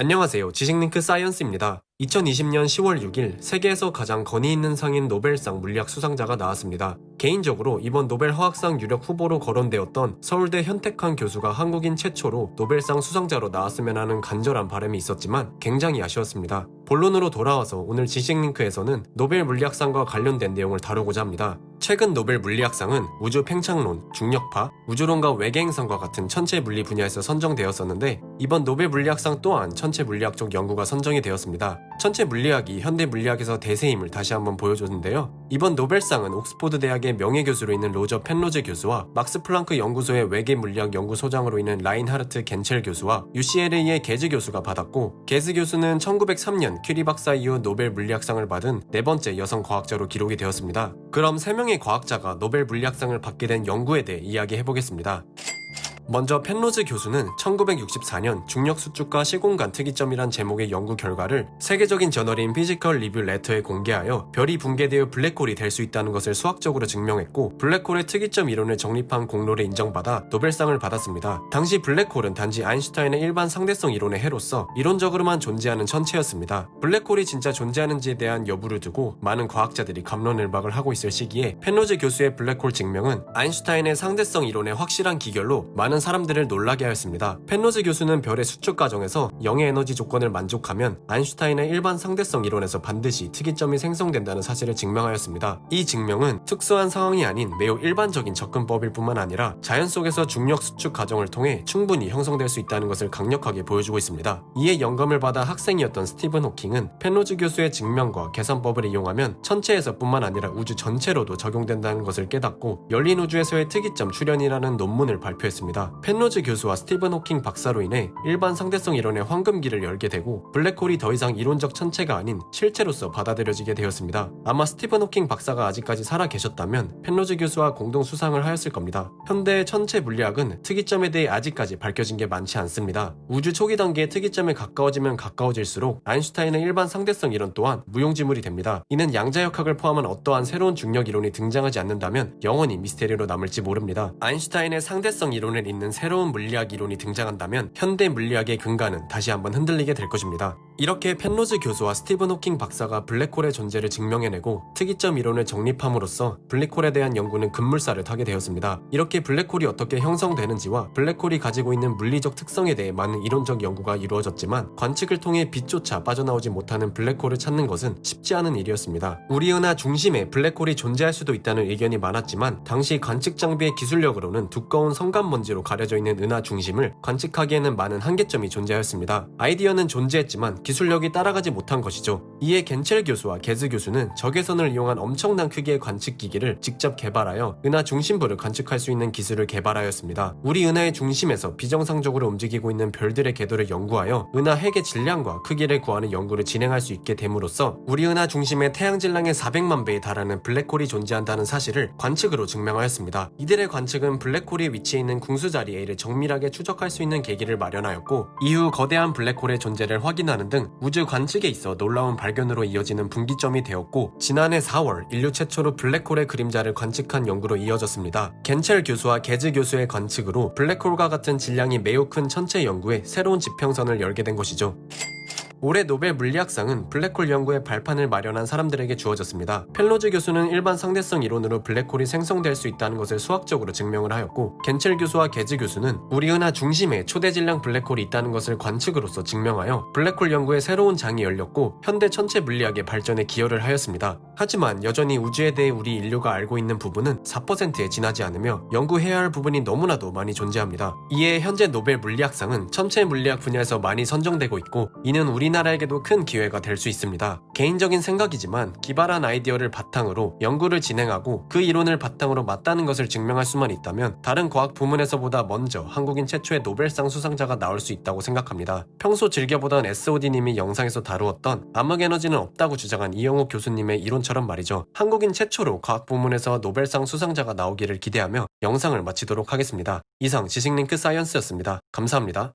안녕하세요. 지식링크 사이언스입니다. 2020년 10월 6일 세계에서 가장 권위 있는 상인 노벨상 물리학 수상자가 나왔습니다. 개인적으로 이번 노벨 화학상 유력 후보로 거론되었던 서울대 현택한 교수가 한국인 최초로 노벨상 수상자로 나왔으면 하는 간절한 바람이 있었지만 굉장히 아쉬웠습니다. 본론으로 돌아와서 오늘 지식링크에서는 노벨 물리학상과 관련된 내용을 다루고자 합니다. 최근 노벨 물리학상은 우주 팽창론, 중력파, 우주론과 외계행성과 같은 천체 물리 분야에서 선정되었었는데 이번 노벨 물리학상 또한 천체 물리학적 연구가 선정이 되었습니다. 천체 물리학이 현대 물리학에서 대세임을 다시 한번 보여줬는데요. 이번 노벨상은 옥스포드 대학의 명예교수로 있는 로저 펜로즈 교수와 막스 플랑크 연구소의 외계 물리학 연구소장으로 있는 라인하르트 겐첼 교수와 UCLA의 게즈 교수가 받았고 게즈 교수는 1903년 큐리 박사 이후 노벨 물리학상을 받은 네 번째 여성 과학자로 기록이 되었습니다. 그럼 세 명의 과학자가 노벨 물리학상을 받게 된 연구에 대해 이야기해 보겠습니다. 먼저 펜로즈 교수는 1964년 중력 수축과 시공간 특이점이란 제목의 연구 결과를 세계적인 저널인 피지컬 리뷰 레터에 공개하여 별이 붕괴되어 블랙홀이 될 수 있다는 것을 수학적으로 증명했고 블랙홀의 특이점 이론을 정립한 공로를 인정받아 노벨상을 받았습니다. 당시 블랙홀은 단지 아인슈타인의 일반 상대성 이론의 해로서 이론적으로만 존재하는 천체였습니다. 블랙홀이 진짜 존재하는지에 대한 여부를 두고 많은 과학자들이 감론을박을 하고 있을 시기에 펜로즈 교수의 블랙홀 증명은 아인슈타인의 상대성 이론의 확실한 기결로 많은 사람들을 놀라게 하였습니다. 펜로즈 교수는 별의 수축 과정에서 영의 에너지 조건을 만족하면 아인슈타인의 일반 상대성 이론에서 반드시 특이점이 생성된다는 사실을 증명하였습니다. 이 증명은 특수한 상황이 아닌 매우 일반적인 접근법일 뿐만 아니라 자연 속에서 중력 수축 과정을 통해 충분히 형성될 수 있다는 것을 강력하게 보여주고 있습니다. 이에 영감을 받아 학생이었던 스티븐 호킹은 펜로즈 교수의 증명과 계산법을 이용하면 천체에서 뿐만 아니라 우주 전체로도 적용된다는 것을 깨닫고 열린 우주에서의 특이점 출현이라는 논문을 발표했습니다. 펜로즈 교수와 스티븐 호킹 박사로 인해 일반 상대성 이론의 황금기를 열게 되고 블랙홀이 더 이상 이론적 천체가 아닌 실체로서 받아들여지게 되었습니다. 아마 스티븐 호킹 박사가 아직까지 살아 계셨다면 펜로즈 교수와 공동 수상을 하였을 겁니다. 현대의 천체 물리학은 특이점에 대해 아직까지 밝혀진 게 많지 않습니다. 우주 초기 단계의 특이점에 가까워지면 가까워질수록 아인슈타인의 일반 상대성 이론 또한 무용지물이 됩니다. 이는 양자역학을 포함한 어떠한 새로운 중력 이론이 등장하지 않는다면 영원히 미스테리로 남을지 모릅니다. 아인슈타인의 상대성 이론을 잇는 새로운 물리학 이론이 등장한다면 현대 물리학의 근간은 다시 한번 흔들리게 될 것입니다. 이렇게 펜로즈 교수와 스티븐 호킹 박사가 블랙홀의 존재를 증명해내고 특이점 이론을 정립함으로써 블랙홀에 대한 연구는 급물살을 타게 되었습니다. 이렇게 블랙홀이 어떻게 형성되는지와 블랙홀이 가지고 있는 물리적 특성에 대해 많은 이론적 연구가 이루어졌지만 관측을 통해 빛조차 빠져나오지 못하는 블랙홀을 찾는 것은 쉽지 않은 일이었습니다. 우리 은하 중심에 블랙홀이 존재할 수도 있다는 의견이 많았지만 당시 관측 장비의 기술력으로는 두꺼운 성간 먼지로 가려져 있는 은하 중심을 관측하기에는 많은 한계점이 존재하였습니다. 아이디어는 존재했지만 기술력이 따라가지 못한 것이죠. 이에 겐첼 교수와 게즈 교수는 적외선을 이용한 엄청난 크기의 관측 기기를 직접 개발하여 은하 중심부를 관측할 수 있는 기술을 개발하였습니다. 우리 은하의 중심에서 비정상적으로 움직이고 있는 별들의 궤도를 연구하여 은하 핵의 질량과 크기를 구하는 연구를 진행할 수 있게 됨으로써 우리 은하 중심에 태양 질량의 400만 배에 달하는 블랙홀이 존재한다는 사실을 관측으로 증명하였습니다. 이들의 관측은 블랙홀이 위치해 있는 궁수 자리 A를 정밀하게 추적할 수 있는 계기를 마련하였고 이후 거대한 블랙홀의 존재를 확인하는 등 우주 관측에 있어 놀라운 발견으로 이어지는 분기점이 되었고 지난해 4월 인류 최초로 블랙홀의 그림자를 관측한 연구로 이어졌습니다. 겐첼 교수와 게즈 교수의 관측으로 블랙홀과 같은 질량이 매우 큰 천체 연구에 새로운 지평선을 열게 된 것이죠. 올해 노벨 물리학상은 블랙홀 연구의 발판을 마련한 사람들에게 주어졌습니다. 펠로즈 교수는 일반 상대성 이론으로 블랙홀이 생성될 수 있다는 것을 수학적으로 증명을 하였고, 겐첼 교수와 게즈 교수는 우리 은하 중심에 초대 질량 블랙홀이 있다는 것을 관측으로서 증명하여 블랙홀 연구에 새로운 장이 열렸고, 현대 천체 물리학의 발전에 기여를 하였습니다. 하지만 여전히 우주에 대해 우리 인류가 알고 있는 부분은 4%에 지나지 않으며 연구해야 할 부분이 너무나도 많이 존재합니다. 이에 현재 노벨 물리학상은 천체 물리학 분야에서 많이 선정되고 있고, 이는 우리 우리나라에게도 큰 기회가 될 수 있습니다. 개인적인 생각이지만 기발한 아이디어를 바탕으로 연구를 진행하고 그 이론을 바탕으로 맞다는 것을 증명할 수만 있다면 다른 과학 부문에서보다 먼저 한국인 최초의 노벨상 수상자가 나올 수 있다고 생각합니다. 평소 즐겨보던 SOD님이 영상에서 다루었던 암흑에너지는 없다고 주장한 이영호 교수님의 이론처럼 말이죠. 한국인 최초로 과학 부문에서 노벨상 수상자가 나오기를 기대하며 영상을 마치도록 하겠습니다. 이상 지식링크 사이언스였습니다. 감사합니다.